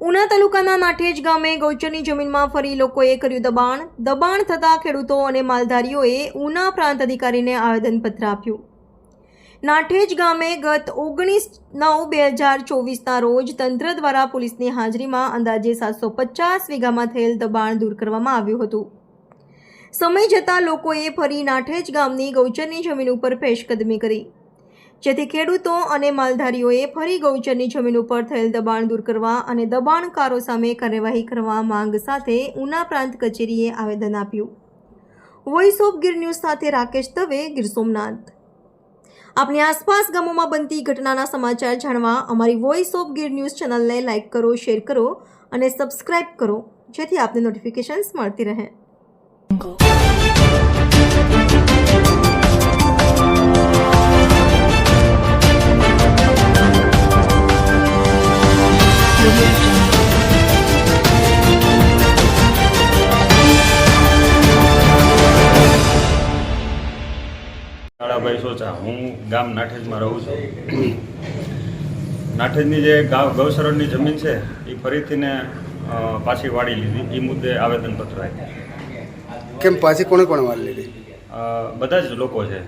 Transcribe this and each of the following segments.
ઉના તાલુકાના નાઠેજ ગામે ગૌચરની જમીનમાં ફરી લોકોએ કર્યું દબાણ. દબાણ થતાં ખેડૂતો અને માલધારીઓએ ઉના પ્રાંત અધિકારીને આવેદનપત્ર આપ્યું. નાઠેજ ગામે ગત ઓગણીસ નવ બે હજાર ચોવીસના રોજ તંત્ર દ્વારા પોલીસની હાજરીમાં અંદાજે સાતસો પચાસ વીઘામાં થયેલ દબાણ દૂર કરવામાં આવ્યું હતું. સમય જતાં લોકોએ ફરી નાઠેજ ગામની ગૌચરની જમીન ઉપર પેશકદમી કરી. જેથી ખેડૂતો અને માલધારીઓએ ફરી ગૌચરની જમીન ઉપર થયેલ દબાણ દૂર કરવા અને દબાણકારો સામે કાર્યવાહી કરવા માંગ સાથે ઉના પ્રાંત કચેરીએ આવેદન આપ્યું. વોઇસ ઓફ ગીર ન્યૂઝ સાથે રાકેશ દવે, ગીર સોમનાથ. આપની આસપાસ ગામોમાં બનતી ઘટનાના સમાચાર જાણવા અમારી વોઇસ ઓફ ગીર ન્યૂઝ ચેનલને લાઇક કરો, શેર કરો અને સબસ્ક્રાઇબ કરો, જેથી આપને નોટિફિકેશન્સ મળતી રહે. કાળાભાઈ સોચા હું ગામ નાઠેજમાં રહું છું. નાઠેજની જે ગાવ ગૌસરણની જમીન છે એ ફરીથીને પાછી વાળી લીધી. એ મુદ્દે આવેદનપત્ર આપ્યું. કેમ પાછી કોણે કોણે વાળી લીધી? બધા જ લોકો છે.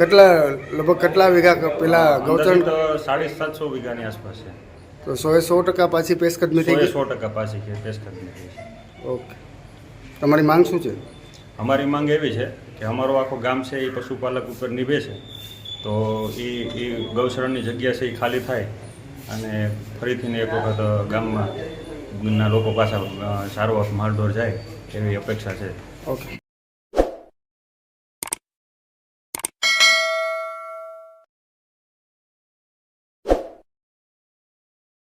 કેટલા લગભગ કેટલા વીઘા પેલા ગૌચરણ? સાડી સાતસો વીઘાની આસપાસ છે. તો સો સો ટકા પાછી પેશકદમી થઈ સો ગઈ? સો ટકા પાછી પેશકત પેશકદમી થઈ ઓકે. તમારી માંગ શું છે? અમારી માંગ એવી છે કે અમારો આખો ગામ છે એ પશુપાલક ઉપર નિભે છે. તો એ એ ગૌશાળાની જગ્યા છે એ ખાલી થાય અને ફરીથીને એક વખત ગામમાં ના લોકો પાછા સારો માલઢોર જાય એવી અપેક્ષા છે. ઓકે.